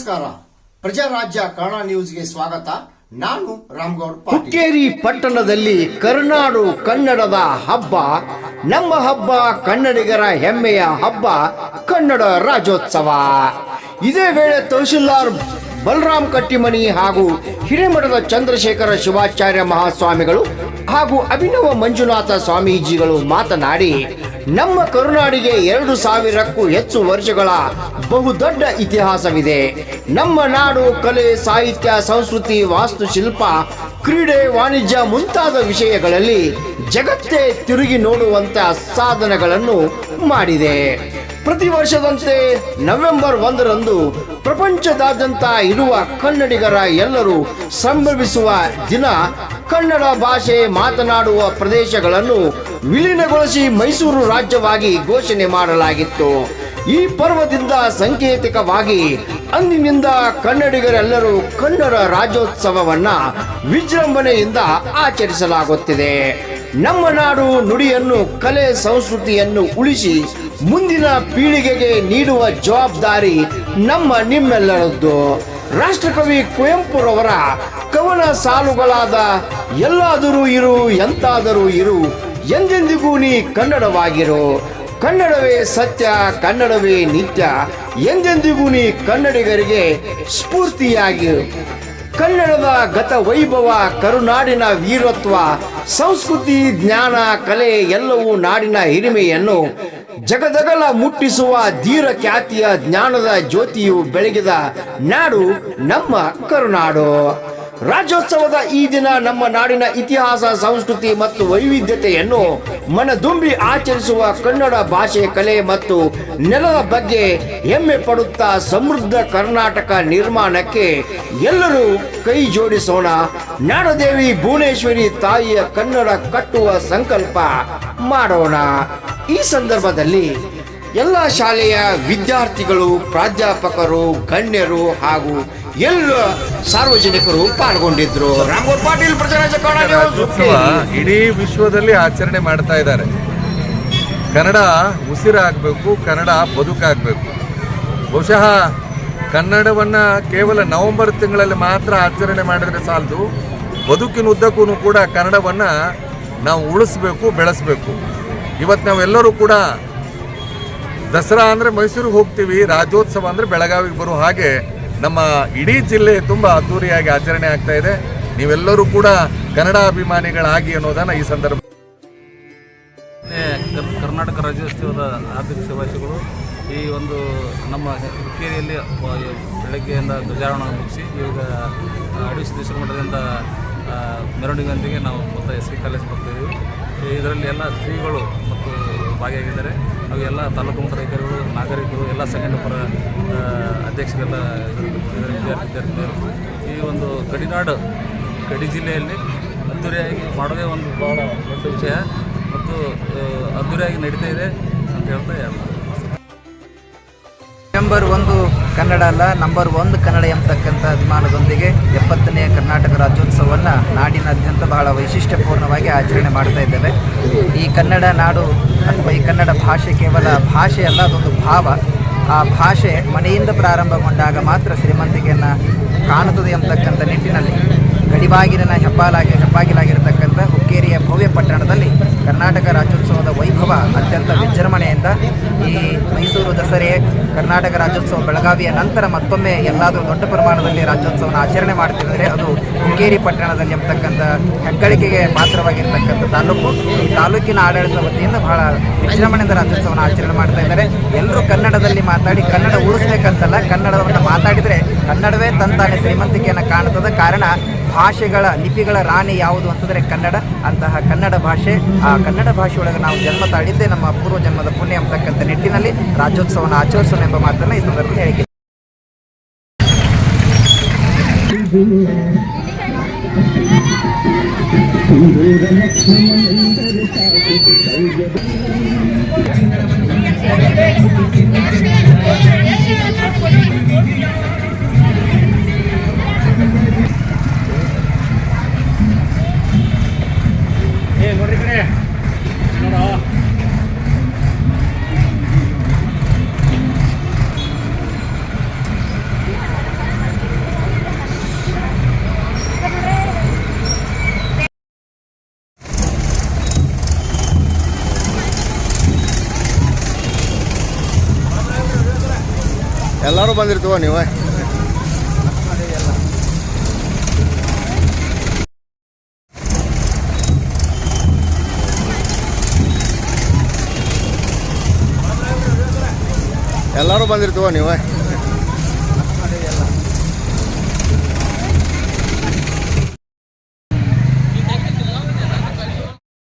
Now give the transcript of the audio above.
ನಮಸ್ಕಾರ. ಪ್ರಜಾರಾಜ್ಯ ಕನ್ನಡ ನ್ಯೂಸ್ಗೆ ಸ್ವಾಗತ. ನಾನು ರಾಮ್ಗೌಡ್ ಹುಕ್ಕೇರಿ ಪಟ್ಟಣದಲ್ಲಿ ಕರ್ನಾಡು ಕನ್ನಡದ ಹಬ್ಬ. ನಮ್ಮ ಹಬ್ಬ ಕನ್ನಡಿಗರ ಹೆಮ್ಮೆಯ ಹಬ್ಬ, ಕನ್ನಡ ರಾಜ್ಯೋತ್ಸವ. ಇದೇ ವೇಳೆ ತಹಶೀಲ್ದಾರ್ ಬಲರಾಮ್ ಕಟ್ಟಿಮನಿ ಹಾಗೂ ಹಿರೇಮಠದ ಚಂದ್ರಶೇಖರ ಶಿವಾಚಾರ್ಯ ಮಹಾಸ್ವಾಮಿಗಳು ಹಾಗೂ ಅಭಿನವ ಮಂಜುನಾಥ ಸ್ವಾಮೀಜಿಗಳು ಮಾತನಾಡಿ ನಮ್ಮ ಕರುನಾಡಿಗೆ ಎರಡು ಸಾವಿರಕ್ಕೂ ಹೆಚ್ಚು ವರ್ಷಗಳ ಬಹುದೊಡ್ಡ ಇತಿಹಾಸವಿದೆ. ನಮ್ಮ ನಾಡು, ಕಲೆ, ಸಾಹಿತ್ಯ, ಸಂಸ್ಕೃತಿ, ವಾಸ್ತುಶಿಲ್ಪ, ಕ್ರೀಡೆ, ವಾಣಿಜ್ಯ ಮುಂತಾದ ವಿಷಯಗಳಲ್ಲಿ ಜಗತ್ತೇ ತಿರುಗಿ ನೋಡುವಂತಹ ಸಾಧನಗಳನ್ನು ಮಾಡಿದೆ. ಪ್ರತಿ ವರ್ಷದಂತೆ ನವೆಂಬರ್ ಒಂದರಂದು ಪ್ರಪಂಚದಾದ್ಯಂತ ಇರುವ ಕನ್ನಡಿಗರ ಎಲ್ಲರೂ ಸಂಭ್ರಮಿಸುವ ದಿನ. ಕನ್ನಡ ಭಾಷೆ ಮಾತನಾಡುವ ಪ್ರದೇಶಗಳನ್ನು ವಿಲೀನಗೊಳಿಸಿ ಮೈಸೂರು ರಾಜ್ಯವಾಗಿ ಘೋಷಣೆ ಮಾಡಲಾಗಿತ್ತು. ಈ ಪರ್ವದಿಂದ ಸಂಕೇತಿಕವಾಗಿ ಅಂದಿನಿಂದ ಕನ್ನಡಿಗರೆಲ್ಲರೂ ಕನ್ನಡ ರಾಜ್ಯೋತ್ಸವವನ್ನ ವಿಜೃಂಭಣೆಯಿಂದ ಆಚರಿಸಲಾಗುತ್ತಿದೆ. ನಮ್ಮ ನಾಡು ನುಡಿಯನ್ನು, ಕಲೆ, ಸಂಸ್ಕೃತಿಯನ್ನು ಉಳಿಸಿ ಮುಂದಿನ ಪೀಳಿಗೆಗೆ ನೀಡುವ ಜವಾಬ್ದಾರಿ ನಮ್ಮ ನಿಮ್ಮೆಲ್ಲರದ್ದು. ರಾಷ್ಟ್ರಕವಿ ಕುವೆಂಪುರವರ ಕವನ ಸಾಲುಗಳಾದ ಎಲ್ಲಾದರೂ ಇರು, ಎಂತಾದರೂ ಇರು, ಎಂದೆಂದಿಗೂ ನೀ ಕನ್ನಡವಾಗಿರು. ಕನ್ನಡವೇ ಸತ್ಯ, ಕನ್ನಡವೇ ನಿತ್ಯ, ಎಂದೆಂದಿಗೂ ನೀ ಕನ್ನಡಿಗರಿಗೆ ಸ್ಫೂರ್ತಿಯಾಗಿರು. ಕನ್ನಡದ ಗತ ವೈಭವ, ಕರುನಾಡಿನ ವೀರತ್ವ, ಸಂಸ್ಕೃತಿ, ಜ್ಞಾನ, ಕಲೆ ಎಲ್ಲವೂ ನಾಡಿನ ಹಿರಿಮೆಯನ್ನು ಜಗದಗಲ ಮುಟ್ಟಿಸುವ ಧೀರ ಖ್ಯಾತಿಯ ಜ್ಞಾನದ ಜ್ಯೋತಿಯು ಬೆಳಗಿದ ನಾಡು ನಮ್ಮ ಕರುನಾಡು. ರಾಜ್ಯೋತ್ಸವದ ಈ ದಿನ ನಮ್ಮ ನಾಡಿನ ಇತಿಹಾಸ, ಸಂಸ್ಕೃತಿ ಮತ್ತು ವೈವಿಧ್ಯತೆಯನ್ನು ಮನದುಂಬಿ ಆಚರಿಸುವ ಕನ್ನಡ ಭಾಷೆ ಕಲೆ ಮತ್ತು ನೆಲದ ಬಗ್ಗೆ ಹೆಮ್ಮೆ ಪಡುತ್ತಾ ಸಮೃದ್ಧ ಕರ್ನಾಟಕ ನಿರ್ಮಾಣಕ್ಕೆ ಎಲ್ಲರೂ ಕೈ ಜೋಡಿಸೋಣ. ನಾಡದೇವಿ ಭುವನೇಶ್ವರಿ ತಾಯಿಯ ಕನ್ನಡ ಕಟ್ಟುವ ಸಂಕಲ್ಪ ಮಾಡೋಣ. ಈ ಸಂದರ್ಭದಲ್ಲಿ ಎಲ್ಲ ಶಾಲೆಯ ವಿದ್ಯಾರ್ಥಿಗಳು ಪ್ರಾಧ್ಯಾಪಕರು ಗಣ್ಯರು ಹಾಗೂ ಎಲ್ಲ ಸಾರ್ವಜನಿಕರು ಪಾಲ್ಗೊಂಡಿದ್ರು. ರಾಮಗೌಡ್ ಪಾಟೀಲ್ ಇಡೀ ವಿಶ್ವದಲ್ಲಿ ಆಚರಣೆ ಮಾಡ್ತಾ ಇದ್ದಾರೆ. ಕನ್ನಡ ಉಸಿರಾಗಬೇಕು ಕನ್ನಡ ಬದುಕಾಗಬೇಕು. ಬಹುಶಃ ಕನ್ನಡವನ್ನು ಕೇವಲ ನವೆಂಬರ್ ತಿಂಗಳಲ್ಲಿ ಮಾತ್ರ ಆಚರಣೆ ಮಾಡಿದ್ರೆ ಸಾಲದು. ಬದುಕಿನ ಉದ್ದಕ್ಕೂ ಕೂಡ ಕನ್ನಡವನ್ನು ನಾವು ಉಳಿಸ್ಬೇಕು ಬೆಳೆಸಬೇಕು. ಇವತ್ತು ನಾವೆಲ್ಲರೂ ಕೂಡ ದಸರಾ ಅಂದರೆ ಮೈಸೂರಿಗೆ ಹೋಗ್ತೀವಿ, ರಾಜ್ಯೋತ್ಸವ ಅಂದರೆ ಬೆಳಗಾವಿಗೆ ಬರೋ ಹಾಗೆ ನಮ್ಮ ಇಡೀ ಜಿಲ್ಲೆ ತುಂಬ ಅದ್ದೂರಿಯಾಗಿ ಆಚರಣೆ ಆಗ್ತಾ ಇದೆ. ನೀವೆಲ್ಲರೂ ಕೂಡ ಕನ್ನಡ ಅಭಿಮಾನಿಗಳಾಗಿ ಅನ್ನೋದನ್ನು ಈ ಸಂದರ್ಭ ಕರ್- ಕರ್ನಾಟಕ ರಾಜ್ಯೋತ್ಸವದ ಹಾರ್ದಿಕ ಶುಭಾಶಯಗಳು. ಈ ಒಂದು ನಮ್ಮ ಹುಕ್ಕೇರಿಯಲ್ಲಿ ಬೆಳಗ್ಗೆಯಿಂದ ಧ್ವಜಾರೋಹಣ ಮುಗಿಸಿ, ಈಗ ಅಡಿ ಸಿದ್ದೇಶ್ವರ ಮಠದಿಂದ ಮೆರವಣಿಗೆಯೊಂದಿಗೆ ನಾವು ಮತ್ತೆ ಎಸ್ ಕಾಲೇಜ್ ಬರ್ತಿದ್ದೀವಿ ಇದರಲ್ಲಿ ಎಲ್ಲ ಶ್ರೀಗಳು ಮತ್ತು ಭಾಗಿಯಾಗಿದ್ದಾರೆ. ಹಾಗೂ ಎಲ್ಲ ತಾಲೂಕು ಅಧಿಕಾರಿಗಳು, ನಾಗರಿಕರು, ಎಲ್ಲ ಸೆಕೆಂಡ್ ಪರ ಅಧ್ಯಕ್ಷರೆಲ್ಲ ಇದರಲ್ಲಿ ಈ ಒಂದು ಗಡಿನಾಡು, ಗಡಿ ಜಿಲ್ಲೆಯಲ್ಲಿ ಅದ್ದೂರಿಯಾಗಿ ಮಾಡೋದೇ ಒಂದು ಭಾಳ ದೊಡ್ಡ ವಿಷಯ. ಮತ್ತು ಅದ್ದೂರಿಯಾಗಿ ನಡೀತಾ ಇದೆ ಅಂತ ಹೇಳ್ತಾ ನಂಬರ್ ಒಂದು ಕನ್ನಡ ಅಲ್ಲ ನಂಬರ್ ಒಂದು ಕನ್ನಡ ಎಂಬತಕ್ಕಂಥ ಅಭಿಮಾನದೊಂದಿಗೆ ಎಪ್ಪತ್ತನೆಯ ಕರ್ನಾಟಕ ರಾಜ್ಯೋತ್ಸವವನ್ನು ನಾಡಿನಾದ್ಯಂತ ಬಹಳ ವೈಶಿಷ್ಟ್ಯಪೂರ್ಣವಾಗಿ ಆಚರಣೆ ಮಾಡ್ತಾ ಇದ್ದೇವೆ. ಈ ಕನ್ನಡ ನಾಡು ಅಥವಾ ಈ ಕನ್ನಡ ಭಾಷೆ ಕೇವಲ ಭಾಷೆ ಅಲ್ಲ, ಅದೊಂದು ಭಾವ. ಆ ಭಾಷೆ ಮನೆಯಿಂದ ಪ್ರಾರಂಭಗೊಂಡಾಗ ಮಾತ್ರ ಶ್ರೀಮಂತಿಕೆಯನ್ನು ಕಾಣುತ್ತದೆ ಎಂಬತಕ್ಕಂಥ ನಿಟ್ಟಿನಲ್ಲಿ ಗಡಿಬಾಗಿಲಿನ ಹೆಬ್ಬಾಲಾಗಿ ಹೆಬ್ಬಾಗಿಲಾಗಿರತಕ್ಕಂಥ ಹುಕ್ಕೇರಿಯ ಭವ್ಯ ಪಟ್ಟಣದಲ್ಲಿ ಕರ್ನಾಟಕ ರಾಜ್ಯೋತ್ಸವದ ವೈಭವ ಅತ್ಯಂತ ವಿಜೃಂಭಣೆಯಿಂದ ಈ ಮೈಸೂರು ದಸರೆ, ಕರ್ನಾಟಕ ರಾಜ್ಯೋತ್ಸವ ಬೆಳಗಾವಿಯ ನಂತರ ಮತ್ತೊಮ್ಮೆ ಎಲ್ಲಾದರೂ ದೊಡ್ಡ ಪ್ರಮಾಣದಲ್ಲಿ ರಾಜ್ಯೋತ್ಸವನ ಆಚರಣೆ ಮಾಡ್ತಿದ್ದಾರೆ ಅದು ಹುಕ್ಕೇರಿ ಪಟ್ಟಣದಲ್ಲಿ ಎಂಬತಕ್ಕಂಥ ಹೆಗ್ಗಳಿಕೆಗೆ ಪಾತ್ರವಾಗಿರ್ತಕ್ಕಂಥ ತಾಲೂಕು. ಈ ತಾಲೂಕಿನ ಆಡಳಿತ ವತಿಯಿಂದ ಬಹಳ ವಿಜೃಂಭಣೆಯಿಂದ ರಾಜ್ಯೋತ್ಸವನ ಆಚರಣೆ ಮಾಡ್ತಾ ಇದ್ದಾರೆ. ಎಲ್ಲರೂ ಕನ್ನಡದಲ್ಲಿ ಮಾತಾಡಿ ಕನ್ನಡ ಉಳಿಸ್ಬೇಕಂತಲ್ಲ ಕನ್ನಡವನ್ನು ಮಾತಾಡಿದರೆ ಕನ್ನಡವೇ ತಂತಾನೆ ಶ್ರೀಮಂತಿಕೆಯನ್ನು ಕಾಣುತ್ತದೆ. ಕಾರಣ ಭಾಷೆಗಳ ಲಿಪಿಗಳ ರಾಣಿ ಯಾವುದು ಅಂತಂದರೆ ಕನ್ನಡ. ಅಂತಹ ಕನ್ನಡ ಭಾಷೆ, ಆ ಕನ್ನಡ ಭಾಷೆಯೊಳಗೆ ನಾವು ಜನ್ಮ ತಾಳಿದ್ದೆ ನಮ್ಮ ಪೂರ್ವ ಜನ್ಮದ ಪುಣ್ಯ ಅಂತಕ್ಕಂಥ ನಿಟ್ಟಿನಲ್ಲಿ ರಾಜ್ಯೋತ್ಸವವನ್ನು ಆಚರಿಸೋಣ ಎಂಬ ಮಾತನ್ನು ಈ ಸಂದರ್ಭದಲ್ಲಿ ಹೇಳಿಕೆ. ಎಲ್ಲರೂ ಬಂದಿರ್ತೀವ ನೀವೇ? ಎಲ್ಲರೂ ಬಂದಿರ್ತೀವ ನೀವೇ?